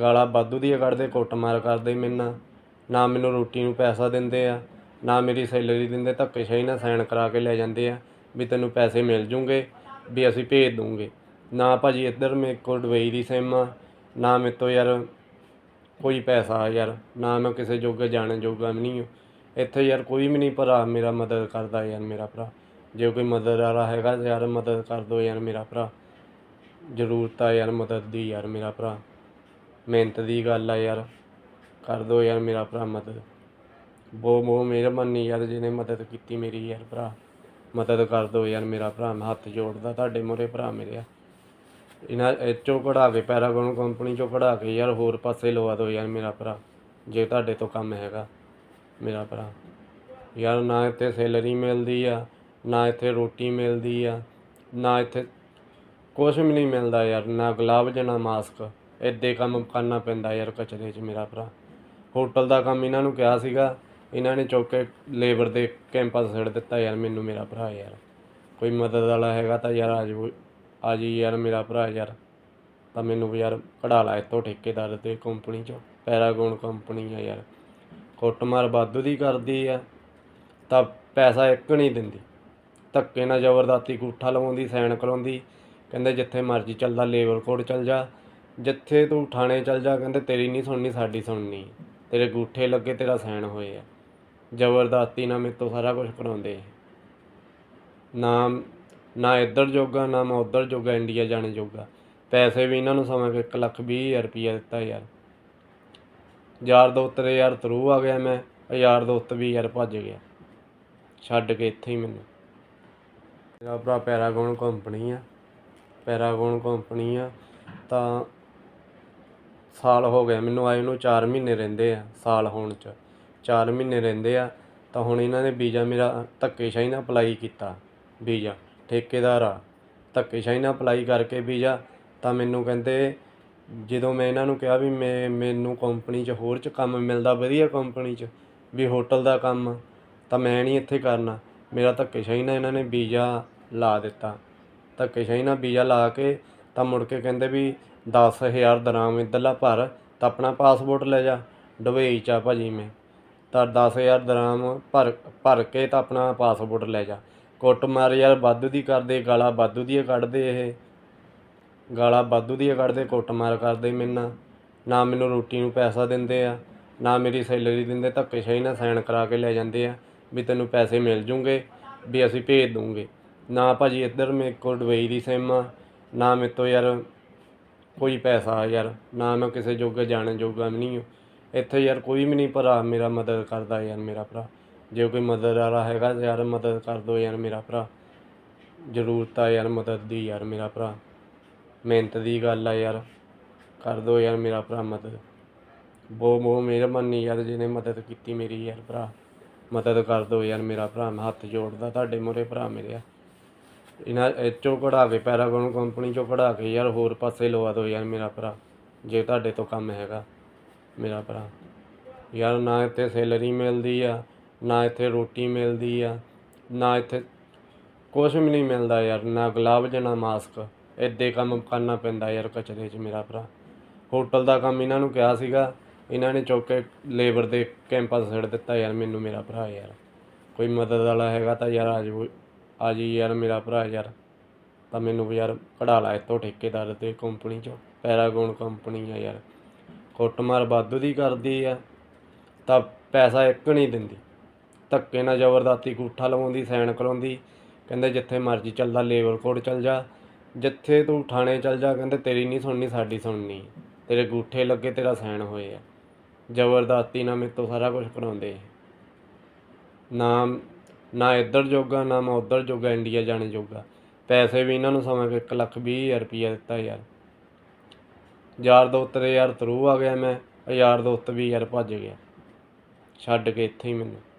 ਗਾਲਾਂ ਵਾਧੂ ਦੀਆਂ ਕੱਢਦੇ, ਕੁੱਟਮਾਰ ਕਰਦੇ ਮੇਰੇ ਨਾਲ। ਨਾ ਮੈਨੂੰ ਰੋਟੀ ਨੂੰ ਪੈਸਾ ਦਿੰਦੇ ਆ, ਨਾ ਮੇਰੀ ਸੈਲਰੀ ਦਿੰਦੇ, ਧੱਕੇਸ਼ਾਹੀ ਨਾਲ ਸਾਈਨ ਕਰਾ ਕੇ ਲੈ ਜਾਂਦੇ ਆ ਵੀ ਤੈਨੂੰ ਪੈਸੇ ਮਿਲ ਜੂਗੇ, ਵੀ ਅਸੀਂ ਭੇਜ ਦੂੰਗੇ। ਨਾ ਭਾਜੀ ਇੱਧਰ ਮੇਰੇ ਕੋਲ ਦੁਬਈ ਦੀ ਸਿਮ ਆ, ਨਾ ਮੇਰੇ ਤੋਂ ਯਾਰ ਕੋਈ ਪੈਸਾ ਯਾਰ, ਨਾ ਮੈਂ ਕਿਸੇ ਜੋਗਾ ਜਾਣ ਜੋਗਾ ਵੀ ਨਹੀਂ ਹਾਂ। ਇੱਥੇ ਯਾਰ ਕੋਈ ਵੀ ਨਹੀਂ ਭਰਾ ਮੇਰਾ ਮਦਦ ਕਰਦਾ ਯਾਰ ਮੇਰਾ ਭਰਾ। ਜੇ ਕੋਈ ਮਦਦ ਵਾਲਾ ਹੈਗਾ ਯਾਰ ਮਦਦ ਕਰ ਦਿਓ ਯਾਰ ਮੇਰਾ ਭਰਾ। ਜ਼ਰੂਰਤ ਆ ਯਾਰ ਮਦਦ ਦੀ ਯਾਰ ਮੇਰਾ ਭਰਾ। ਮਿਹਨਤ ਦੀ ਗੱਲ ਆ ਯਾਰ। ਕਰ ਦਿਓ ਯਾਰ ਮੇਰਾ ਭਰਾ ਮਦਦ। ਬਹੁਤ ਬਹੁਤ ਮਿਹਰਬਾਨੀ ਯਾਰ ਜਿਹਨੇ ਮਦਦ ਕੀਤੀ ਮੇਰੀ ਯਾਰ ਭਰਾ। ਮਦਦ ਕਰ ਦਿਓ ਯਾਰ ਮੇਰਾ ਭਰਾ, ਮੈਂ ਹੱਥ ਜੋੜਦਾ ਤੁਹਾਡੇ ਮੂਹਰੇ ਭਰਾ ਮੇਰੇ ਆ। ਇਹਨਾਂ ਇਹ ਚੋਂ ਕਢਾ ਕੇ, ਪੈਰਾਗੋਨ ਕੰਪਨੀ ਚੋਂ ਕਢਾ ਕੇ ਯਾਰ ਹੋਰ ਪਾਸੇ ਲਵਾ ਦਿਓ ਯਾਰ ਮੇਰਾ ਭਰਾ। ਜੇ ਤੁਹਾਡੇ ਤੋਂ ਕੰਮ ਹੈਗਾ, ਮੇਰਾ ਭਰਾ। ਯਾਰ ਨਾ ਇੱਥੇ ਸੈਲਰੀ ਮਿਲਦੀ ਆ, ਨਾ ਇੱਥੇ ਰੋਟੀ ਮਿਲਦੀ ਆ, ਨਾ ਇੱਥੇ ਕੁਛ ਵੀ ਨਹੀਂ ਮਿਲਦਾ ਯਾਰ, ਨਾ ਗਲਾਵਜ ਨਾ ਮਾਸਕ। ਇੱਦੇ ਕੰਮ ਕਰਨਾ ਪੈਂਦਾ ਯਾਰ ਕਚਰੇ 'ਚ ਮੇਰਾ ਭਰਾ। ਹੋਟਲ ਦਾ ਕੰਮ ਇਹਨਾਂ ਨੂੰ ਕਿਹਾ ਸੀਗਾ। ਇਹਨਾਂ ਨੇ ਚੁੱਕ ਕੇ ਲੇਬਰ ਦੇ ਕੈਂਪਸ ਛੱਡ ਦਿੱਤਾ ਯਾਰ ਮੈਨੂੰ ਮੇਰਾ ਭਰਾ ਯਾਰ। ਕੋਈ ਮਦਦ ਵਾਲਾ ਹੈਗਾ ਤਾਂ ਯਾਰ ਆ ਜਾਓ, ਆ ਜੀ ਯਾਰ ਮੇਰਾ ਭਰਾ ਯਾਰ। ਤਾਂ ਮੈਨੂੰ ਵੀ ਯਾਰ ਕਢਾ ਲਾ ਇੱਥੋਂ ਠੇਕੇਦਾਰ ਦੇ ਕੰਪਨੀ ਚੋਂ। ਪੈਰਾਗੋਨ ਕੰਪਨੀ ਆ ਯਾਰ। ਕੁੱਟਮਾਰ ਵਾਧੂ ਦੀ ਕਰਦੀ ਆ। ਤਾਂ ਪੈਸਾ ਇੱਕ ਨਹੀਂ ਦਿੰਦੀ। ਧੱਕੇ ਨਾਲ ਜ਼ਬਰਦਸਤੀ ਗੂਠਾ ਲਵਾਉਂਦੀ ਸੈਨ ਕਰਾਉਂਦੀ। ਕਹਿੰਦੇ ਜਿੱਥੇ ਮਰਜ਼ੀ ਚੱਲਦਾ ਲੇਬਰ ਕੋਡ ਚੱਲ ਜਾ। ਜਿੱਥੇ ਤੂੰ ਥਾਣੇ ਚੱਲ ਜਾ ਕਹਿੰਦੇ ਤੇਰੀ ਨਹੀਂ ਸੁਣਨੀ, ਸਾਡੀ ਸੁਣਨੀ। ਤੇਰੇ ਗੂਠੇ ਲੱਗੇ, ਤੇਰਾ ਸੈਨ ਹੋਏ ਆ। ਜ਼ਬਰਦਸਤੀ ਨਾਲ ਮੇਰੇ ਤੋਂ ਸਾਰਾ ਕੁਝ ਕਰਾਉਂਦੇ ਨਾ ਨਾ ਇੱਧਰ ਜੋਗਾ, ਨਾ ਮੈਂ ਉੱਧਰ ਜੋਗਾ, ਇੰਡੀਆ ਜਾਣੇ ਜੋਗਾ। ਪੈਸੇ ਵੀ ਇਹਨਾਂ ਨੂੰ ਸਮਾਂ ਕਿ ਇੱਕ ਲੱਖ ਵੀਹ ਹਜ਼ਾਰ ਰੁਪਈਆ ਦਿੱਤਾ ਯਾਰ। ਯਾਰ ਦੋਸਤ ਦੇ ਯਾਰ ਥਰੂ ਆ ਗਿਆ ਮੈਂ ਯਾਰ ਦੋਸਤ ਵੀ ਯਾਰ ਭੱਜ ਗਿਆ। ਛੱਡ ਕੇ ਇੱਥੇ ਹੀ ਮੈਨੂੰ। ਮੇਰਾ ਭਰਾ ਪੈਰਾਗੋਨ ਕੰਪਨੀ ਆ। ਪੈਰਾਗੋਨ ਕੰਪਨੀ ਆ, ਤਾਂ ਸਾਲ ਹੋ ਗਿਆ ਮੈਨੂੰ ਆਏ ਨੂੰ 4 ਮਹੀਨੇ ਰਹਿੰਦੇ ਆ ਸਾਲ ਹੋਣ ਚ। 4 ਮਹੀਨੇ ਰਹਿੰਦੇ ਆ ਤਾਂ ਹੁਣ ਇਹਨਾਂ ਨੇ ਵੀਜ਼ਾ ਮੇਰਾ ਧੱਕੇਸ਼ਾਹੀ ਨਾਲ ਅਪਲਾਈ ਕੀਤਾ, ਵੀਜ਼ਾ, ਠੇਕੇਦਾਰ ਆ। ਧੱਕੇਸ਼ਾਹੀ ਨਾਲ ਅਪਲਾਈ ਕਰਕੇ ਵੀਜ਼ਾ ਤਾਂ ਮੈਨੂੰ ਕਹਿੰਦੇ ਜਦੋਂ ਮੈਂ ਇਹਨਾਂ ਨੂੰ ਕਿਹਾ ਵੀ ਮੈਂ, ਮੈਨੂੰ ਕੰਪਨੀ 'ਚ ਹੋਰ 'ਚ ਕੰਮ ਮਿਲਦਾ, ਵਧੀਆ ਕੰਪਨੀ 'ਚ ਵੀ ਹੋਟਲ ਦਾ ਕੰਮ, ਤਾਂ ਮੈਂ ਨਹੀਂ ਇੱਥੇ ਕਰਨਾ। ਮੇਰਾ ਧੱਕੇਸ਼ਾਹੀ ਨਾਲ ਇਹਨਾਂ ਨੇ ਵੀਜ਼ਾ ਲਾ ਦਿੱਤਾ। ਧੱਕੇਸ਼ਾਹੀ ਨਾਲ ਵੀਜ਼ਾ ਲਾ ਕੇ ਤਾਂ ਮੁੜ ਕੇ ਕਹਿੰਦੇ ਵੀ 10000 ਦਰਾਮ ਇੱਧਰਲਾ ਭਰ, ਤਾਂ ਆਪਣਾ ਪਾਸਪੋਰਟ ਲੈ ਜਾ। ਦੁਬਈ ਚ ਆ ਭਾਜੀ ਮੈਂ। ਤਾਂ 10000 ਦਰਾਮ ਭਰ ਭਰ ਕੇ ਤਾਂ ਆਪਣਾ ਪਾਸਪੋਰਟ ਲੈ ਜਾ। ਕੁੱਟਮਾਰ ਯਾਰ ਵਾਧੂ ਦੀ ਕਰਦੇ, ਗਾਲਾਂ ਵਾਧੂ ਦੀਆਂ ਕੱਢਦੇ ਇਹ। ਗਾਲਾਂ ਵਾਧੂ ਦੀਆਂ ਕੱਢਦੇ, ਕੁੱਟਮਾਰ ਕਰਦੇ ਮੇਰੇ ਨਾ ਮੈਨੂੰ ਰੋਟੀ ਨੂੰ ਪੈਸਾ ਦਿੰਦੇ ਆ, ਨਾ ਮੇਰੀ ਸੈਲਰੀ ਦਿੰਦੇ ਧੱਕੇ ਸ਼ਾਹੀ ਨਾਲ ਸਾਈਨ ਕਰਾ ਕੇ ਲੈ ਜਾਂਦੇ ਆ, ਵੀ ਤੈਨੂੰ ਪੈਸੇ ਮਿਲ ਜੂਗੇ, ਵੀ ਅਸੀਂ ਭੇਜ ਦੂੰਗੇ। ਨਾ ਭਾਜੀ ਇੱਧਰ ਮੇਰੇ ਕੋਲ ਦੁਬਈ ਦੀ ਸਿਮ ਆ, ਨਾ ਮੇਰੇ ਤੋਂ ਯਾਰ ਕੋਈ ਪੈਸਾ ਯਾਰ, ਨਾ ਮੈਂ ਕਿਸੇ ਜੋਗਾ ਜਾਣ ਜੋਗਾ ਵੀ ਨਹੀਂ ਹਾਂ। ਇੱਥੇ ਯਾਰ ਕੋਈ ਵੀ ਨਹੀਂ ਭਰਾ ਮੇਰਾ ਮਦਦ ਕਰਦਾ ਯਾਰ ਮੇਰਾ ਭਰਾ। ਜੇ ਕੋਈ ਮਦਦ ਵਾਲਾ ਹੈਗਾ ਯਾਰ ਮਦਦ ਕਰ ਦਿਓ ਯਾਰ ਮੇਰਾ ਭਰਾ। ਜ਼ਰੂਰਤ ਆ ਯਾਰ ਮਦਦ ਦੀ ਯਾਰ ਮੇਰਾ ਭਰਾ। ਮਿਹਨਤ ਦੀ ਗੱਲ ਆ ਯਾਰ, ਕਰ ਦਿਓ ਯਾਰ ਮੇਰਾ ਭਰਾ ਮਦਦ। ਬਹੁਤ ਬਹੁਤ ਮਿਹਰਬਾਨੀ ਯਾਰ ਜਿਹਨੇ ਮਦਦ ਕੀਤੀ ਮੇਰੀ ਯਾਰ ਭਰਾ। ਮਦਦ ਕਰ ਦਿਓ ਯਾਰ ਮੇਰਾ ਭਰਾ, ਮੈਂ ਹੱਥ ਜੋੜਦਾ, ਤੁਹਾਡੇ ਮੂਹਰੇ ਭਰਾ ਮੇਰੇ ਆ। ਇਹਨਾਂ ਇਹ ਚੋਂ ਕਢਾ ਕੇ ਪੈਰਾਗੋਨ ਕੰਪਨੀ ਚੋਂ ਕਢਾ ਕੇ ਯਾਰ ਹੋਰ ਪਾਸੇ ਲਵਾ ਦਿਓ ਯਾਰ ਮੇਰਾ ਭਰਾ, ਜੇ ਤੁਹਾਡੇ ਤੋਂ ਕੰਮ ਹੈਗਾ, ਮੇਰਾ ਭਰਾ। ਯਾਰ ਨਾ ਇੱਥੇ ਸੈਲਰੀ ਮਿਲਦੀ ਆ, ਨਾ ਇੱਥੇ ਰੋਟੀ ਮਿਲਦੀ ਆ, ਨਾ ਇੱਥੇ ਕੁਛ ਵੀ ਨਹੀਂ ਮਿਲਦਾ ਯਾਰ, ਨਾ ਗਲਾਵਜ ਨਾ ਮਾਸਕ, ਇੱਦੇ ਕੰਮ ਕਰਨਾ ਪੈਂਦਾ ਯਾਰ ਕਚਰੇ 'ਚ ਮੇਰਾ ਭਰਾ। ਹੋਟਲ ਦਾ ਕੰਮ ਇਹਨਾਂ ਨੂੰ ਕਿਹਾ ਸੀਗਾ, ਇਹਨਾਂ ਨੇ ਚੁੱਕ ਕੇ ਲੇਬਰ ਦੇ ਕੈਂਪਸ ਛੱਡ ਦਿੱਤਾ ਯਾਰ ਮੈਨੂੰ ਮੇਰਾ ਭਰਾ ਯਾਰ। ਕੋਈ ਮਦਦ ਵਾਲਾ ਹੈਗਾ ਤਾਂ ਯਾਰ ਆ ਜਾਓ। ਆ ਜੀ ਯਾਰ ਮੇਰਾ ਭਰਾ ਯਾਰ, ਤਾਂ ਮੈਨੂੰ ਵੀ ਯਾਰ ਕਢਾ ਲਾ ਇੱਥੋਂ ਠੇਕੇਦਾਰ ਦੇ ਕੰਪਨੀ ਚੋਂ ਪੈਰਾਗੋਨ ਕੰਪਨੀ ਆ ਯਾਰ। ਕੁੱਟਮਾਰ ਵਾਧੂ ਦੀ ਕਰਦੀ ਆ, ਤਾਂ ਪੈਸਾ ਇੱਕ ਨਹੀਂ ਦਿੰਦੀ। ਧੱਕੇ ਨਾਲ ਜ਼ਬਰਦਸਤੀ ਗੂਠਾ ਲਵਾਉਂਦੀ ਸੈਨ ਕਰਾਉਂਦੀ, ਕਹਿੰਦੇ ਜਿੱਥੇ ਮਰਜ਼ੀ ਚੱਲਦਾ ਲੇਬਰ ਕੋਡ ਚੱਲ ਜਾ। ਜਿੱਥੇ ਤੂੰ ਥਾਣੇ ਚੱਲ ਜਾ, ਕਹਿੰਦੇ ਤੇਰੀ ਨਹੀਂ ਸੁਣਨੀ, ਸਾਡੀ ਸੁਣਨੀ। ਤੇਰੇ ਗੂਠੇ ਲੱਗੇ, ਤੇਰਾ ਸੈਨ ਹੋਏ ਆ ਜ਼ਬਰਦਸਤੀ ਨਾਲ ਮੇਰੇ ਤੋਂ ਸਾਰਾ ਕੁਝ ਕਰਾਉਂਦੇ। ਨਾ ਨਾ ਇੱਧਰ ਜੋਗਾ, ਨਾ ਮੈਂ ਉੱਧਰ ਜੋਗਾ, ਇੰਡੀਆ ਜਾਣੇ ਜੋਗਾ। ਪੈਸੇ ਵੀ ਇਹਨਾਂ ਨੂੰ ਸਮਾਂ ਕਿ ਇੱਕ ਲੱਖ ਵੀਹ ਹਜ਼ਾਰ ਰੁਪਈਆ ਦਿੱਤਾ ਯਾਰ। ਯਾਰ ਦੋਸਤ ਦੇ ਯਾਰ ਥਰੂ ਆ ਗਿਆ ਮੈਂ, ਯਾਰ ਦੋਸਤ ਵੀ ਯਾਰ ਭੱਜ ਗਿਆ। ਛੱਡ ਕੇ ਇੱਥੇ ਹੀ ਮੈਨੂੰ।